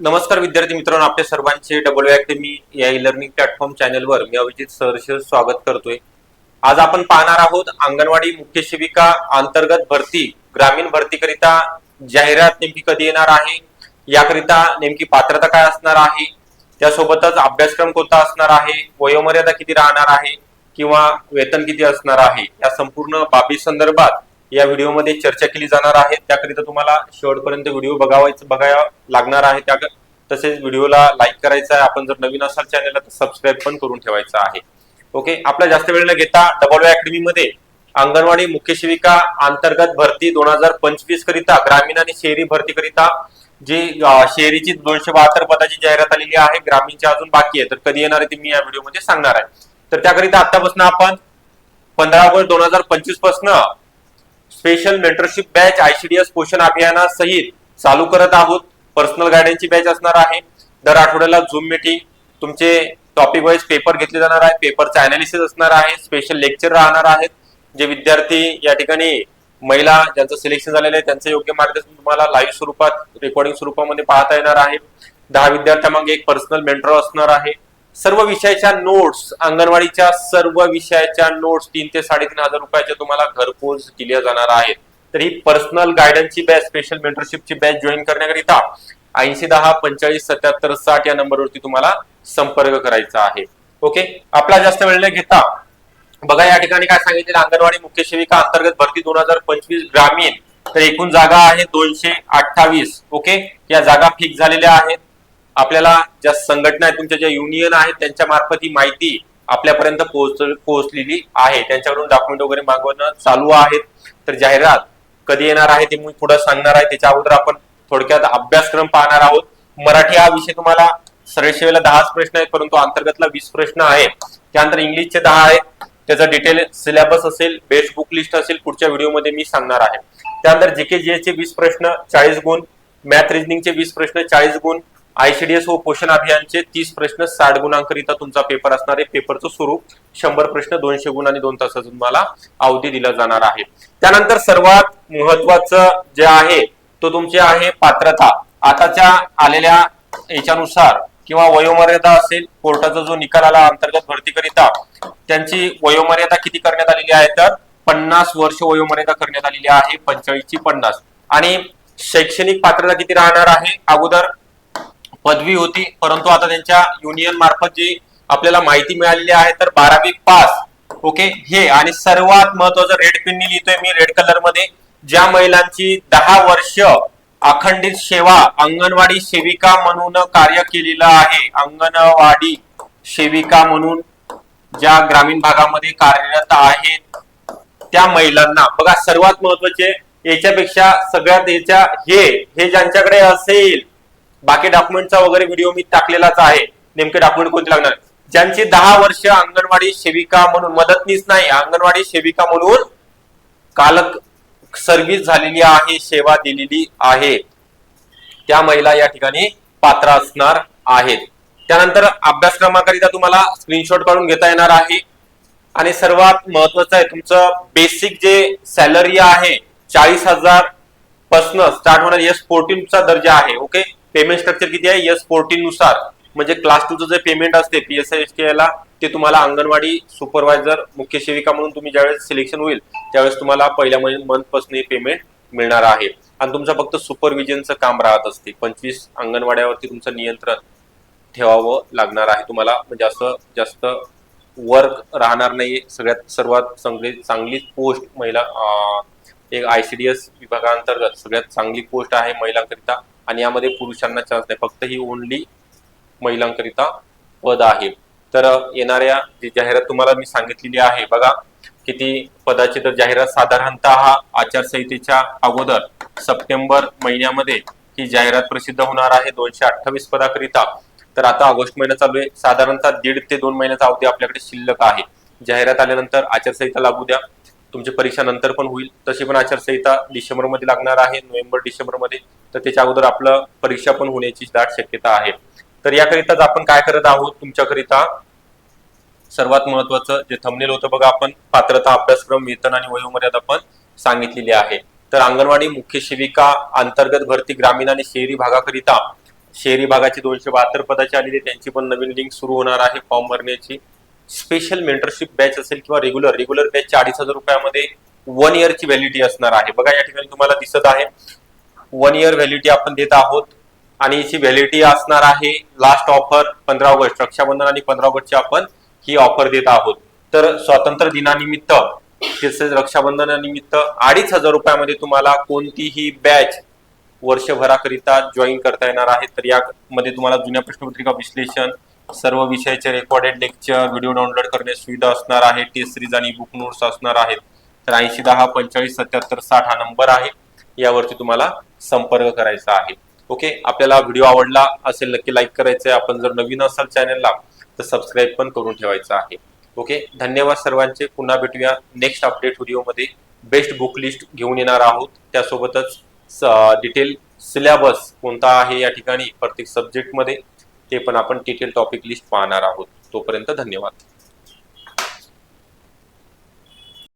नमस्कार विद्यार्थी मित्रांनो आपल्या सर्वांचे डबल अकॅडमी या ई लर्निंग प्लॅटफॉर्म चॅनलवर मी अभिजित सहर्ष स्वागत करतोय. आज आपण पाहणार आहोत अंगणवाडी मुख्य सेविका अंतर्गत भरती ग्रामीण भरतीकरिता जाहिरात नेमकी कधी येणार आहे याकरिता नेमकी पात्रता काय असणार आहे त्यासोबतच अभ्यासक्रम कोणता असणार आहे वयोमर्यादा किती राहणार आहे किंवा वेतन किती असणार आहे या संपूर्ण बाबी संदर्भात या व्हिडिओमध्ये चर्चा केली जाणार आहे. त्याकरिता तुम्हाला शेवटपर्यंत व्हिडिओ बघावायचं बघायला लागणार आहे. त्या तसेच व्हिडिओला लाईक करायचा आहे. आपण जर नवीन असाल चॅनलला तर सबस्क्राईब पण करून ठेवायचं आहे. ओके आपला जास्त वेळ न घेता डबल अकॅडमी मध्ये अंगणवाडी मुख्य सेविका अंतर्गत भरती दोन हजार पंचवीस करिता ग्रामीण आणि शहरी भरती करिता जी शहरीची दोनशे बहात्तर पदाची जाहिरात आलेली आहे. ग्रामीणची अजून बाकी आहे. तर कधी येणार आहे ते मी या व्हिडिओमध्ये सांगणार आहे. तर त्याकरिता आतापासून आपण पंधरा ऑगस्ट दोन हजार पंचवीसपासून स्पेशल मेंटरशिप बॅच आयसीडीएस पोषण अभियानासहित चालू करत आहोत. पर्सनल गायडन्सची बॅच असणार आहे. दर आठवड्याला झूम मीटिंग. तुमचे टॉपिक वाईज पेपर घेतले जाणार आहे पेपरचं अनालिसिस असणार आहे. स्पेशल लेक्चर राहणार आहेत. जे विद्यार्थी या ठिकाणी महिला ज्यांचं सिलेक्शन झालेलं आहे त्यांचं योग्य मार्गदर्शन तुम्हाला लाईव्ह स्वरूपात रेकॉर्डिंग स्वरूपामध्ये पाहता येणार आहे. दहा विद्यार्थ्यांमागे एक पर्सनल मेंटर असणार आहे. सर्व विषयाच्या नोट्स अंगणवाडीच्या सर्व विषयाच्या नोट्स तीन ते साडेतीन हजार रुपयाच्या तुम्हाला घरपोच दिल्या जाणार आहेत. तर ही पर्सनल गायडन्सची बॅच स्पेशल मेंटरशिपची बॅच जॉईन करण्याकरिता ऐंशी दहा पंचेचाळीस सत्याहत्तर साठ या नंबरवरती तुम्हाला संपर्क करायचा आहे. ओके आपला जास्त वेळ न घेता बघा या ठिकाणी काय सांगितलेलं अंगणवाडी मुख्य सेविका अंतर्गत भरती दोन हजार पंचवीस ग्रामीण तर एकूण जागा आहे दोनशे अठ्ठावीस. ओके या जागा फिक्स झालेल्या आहेत. आपल्याला ज्या संघटना आहेत तुमच्या ज्या युनियन आहेत त्यांच्या मार्फत ही माहिती आपल्यापर्यंत पोहोच पोहोचलेली आहे. त्यांच्याकडून डॉक्युमेंट वगैरे मागवणं चालू आहेत. तर जाहिरात कधी येणार आहे ते मी पुढे सांगणार आहे. त्याच्या अगोदर आपण थोडक्यात अभ्यासक्रम पाहणार आहोत. मराठी हा विषय तुम्हाला सरळ सेवेला दहाच प्रश्न आहेत परंतु अंतर्गतला वीस प्रश्न आहे त्यानंतर इंग्लिशचे दहा आहेत. त्याचा डिटेल सिलेबस असेल बेस्ट बुक लिस्ट असेल पुढच्या व्हिडिओमध्ये मी सांगणार आहे. त्यानंतर जीके जीएसचे वीस प्रश्न चाळीस गुण. मॅथ रिजनिंगचे वीस प्रश्न चाळीस गुण. आयसीडीएस व हो पोषण अभियानचे तीस प्रश्न साठ गुणांकरिता तुमचा पेपर असणार आहे. पेपरचं स्वरूप शंभर प्रश्न दोनशे गुण आणि दोन तासाचा तुम्हाला अवधी दिला जाणार आहे. त्यानंतर सर्वात महत्वाचं जे आहे तो तुमचे आहे पात्रता. आताच्या आलेल्या याच्यानुसार किंवा वयोमर्यादा असेल कोर्टाचा जो निकाल आला अंतर्गत भरतीकरिता त्यांची वयोमर्यादा किती करण्यात आलेली आहे तर पन्नास वर्ष वयोमर्यादा करण्यात आलेली आहे पंचेचाळीस ची पन्नास. आणि शैक्षणिक पात्रता किती राहणार आहे? अगोदर पदवी होती परंतु आता त्यांच्या युनियन मार्फत जी आपल्याला माहिती मिळालेली आहे तर बारावी पास. ओके हे आणि सर्वात महत्वाचं रेड पिननी लिहितोय मी रेड कलरमध्ये. ज्या महिलांची दहा वर्ष अखंडित सेवा अंगणवाडी सेविका म्हणून कार्य केलेलं आहे. अंगणवाडी सेविका म्हणून ज्या ग्रामीण भागामध्ये कार्यरत आहेत त्या महिलांना. बघा सर्वात महत्त्वाचे याच्यापेक्षा सगळ्यात याच्या हे हे ज्यांच्याकडे असेल बाकी डॉक्युमेंटचा वगैरे व्हिडिओ मी टाकलेलाच आहे. नेमके डॉक्युमेंट कोणते लागणार? ज्यांची दहा वर्ष अंगणवाडी सेविका म्हणून मदतनीस नाही अंगणवाडी सेविका म्हणून कालक सर्व्हिस झालेली आहे सेवा दिलेली आहे. त्या महिला या ठिकाणी पात्र असणार आहेत. त्यानंतर अभ्यासक्रमाकरिता तुम्हाला स्क्रीनशॉट काढून घेता येणार आहे. आणि सर्वात महत्वाचं आहे तुमचं बेसिक जे सॅलरी आहे चाळीस हजार पासन स्टार्ट होणार. एस फोर्टीनचा दर्जा आहे ओके पेमेंट स्ट्रक्चर किती आहे? एस फोर्टीन नुसार. म्हणजे क्लास टूचं जे पेमेंट असते पीएसआय एस ला ते तुम्हाला अंगणवाडी सुपरवायझर मुख्य सेविका म्हणून तुम्ही ज्यावेळेस सिलेक्शन होईल त्यावेळेस तुम्हाला पहिल्या मंथपासून पेमेंट मिळणार आहे. आणि तुमचं फक्त सुपरविजनचं काम राहत असते. पंचवीस अंगणवाड्यावरती तुमचं नियंत्रण ठेवावं लागणार आहे तुम्हाला. म्हणजे असं जास्त वर्क राहणार नाही सगळ्यात सर्वात चांगली चांगली पोस्ट महिला अं, एक आयसीडीएस विभागांतर्गत सगळ्यात चांगली पोस्ट आहे महिलांकरिता आणि यामध्ये पुरुषांना चान्स नाही. फक्त ही ओनली महिलांकरिता पद आहे. तर येणाऱ्या जी जाहिरात तुम्हाला मी सांगितलेली आहे बघा किती पदाची तर जाहिरात साधारणतः आचारसंहितेच्या अगोदर सप्टेंबर महिन्यामध्ये ही जाहिरात प्रसिद्ध होणार आहे दोनशे अठ्ठावीस पदाकरिता. तर आता ऑगस्ट महिना चालू आहे. साधारणतः दीड ते दोन महिन्याचा अवधी आपल्याकडे शिल्लक आहे. जाहिरात आल्यानंतर आचारसंहिता लागू द्या. तुमची परीक्षा नंतर पण होईल. तशी पण आचारसंहिता डिसेंबरमध्ये लागणार आहे नोव्हेंबर डिसेंबरमध्ये. तर त्याच्या अगोदर आपलं परीक्षा पण होण्याची दाट शक्यता आहे. तर याकरिताच आपण काय करत आहोत? तुमच्याकरिता सर्वात महत्वाचं जे थंबनेल होतं बघा आपण पात्रता अभ्यासक्रम वेतन आणि वयोमर्यादा पण सांगितलेली आहे. तर अंगणवाडी मुख्य सेविका अंतर्गत भरती ग्रामीण आणि शहरी भागाकरिता शहरी भागाची दोनशे बहात्तर पदाची आलेली त्यांची पण नवीन लिंक सुरू होणार आहे. फॉर्म भरण्याची. स्पेशल मेंटरशिप बॅच असेल किंवा रेग्युलर रेग्युलर बॅच अडीच हजार रुपयामध्ये वन इयरची व्हॅलिडिटी असणार आहे. बघा या ठिकाणी तुम्हाला दिसत आहे. वन इयर व्हॅलिडिटी आपण देत आहोत. आणि याची व्हॅलिडिटी असणार आहे लास्ट ऑफर पंधरा ऑगस्ट रक्षाबंधन आणि पंधरा ऑगस्टची आपण ही ऑफर देत आहोत. तर स्वातंत्र्य दिनानिमित्त तसेच रक्षाबंधनानिमित्त अडीच हजार रुपयामध्ये तुम्हाला कोणतीही बॅच वर्षभराकरिता जॉईन करता येणार आहे. तर यामध्ये तुम्हाला जुन्या प्रश्नपत्रिका विश्लेषण सर्व विषयाचे रेकॉर्डेड लेक्चर व्हिडिओ डाउनलोड करण्याची सुविधा असणार आहे. टेस्ट सिरीज आणि बुक नोट्स असणार आहेत. तर ऐंशी दहा पंचेचाळीस सत्याहत्तर साठ हा नंबर आहे. यावरती तुम्हाला संपर्क करायचा आहे. ओके आपल्याला व्हिडिओ आवडला असेल नक्की लाईक करायचं आहे आपण जर नवीन असाल चॅनलला तर सबस्क्राईब पण करून ठेवायचं आहे. ओके धन्यवाद सर्वांचे. पुन्हा भेटूया नेक्स्ट अपडेट व्हिडिओमध्ये बेस्ट बुक लिस्ट घेऊन येणार आहोत. त्यासोबतच डिटेल सिलेबस कोणता आहे या ठिकाणी प्रत्येक सब्जेक्टमध्ये ते पण आपण डिटेल टॉपिक लिस्ट पाहणार आहोत. तोपर्यंत धन्यवाद.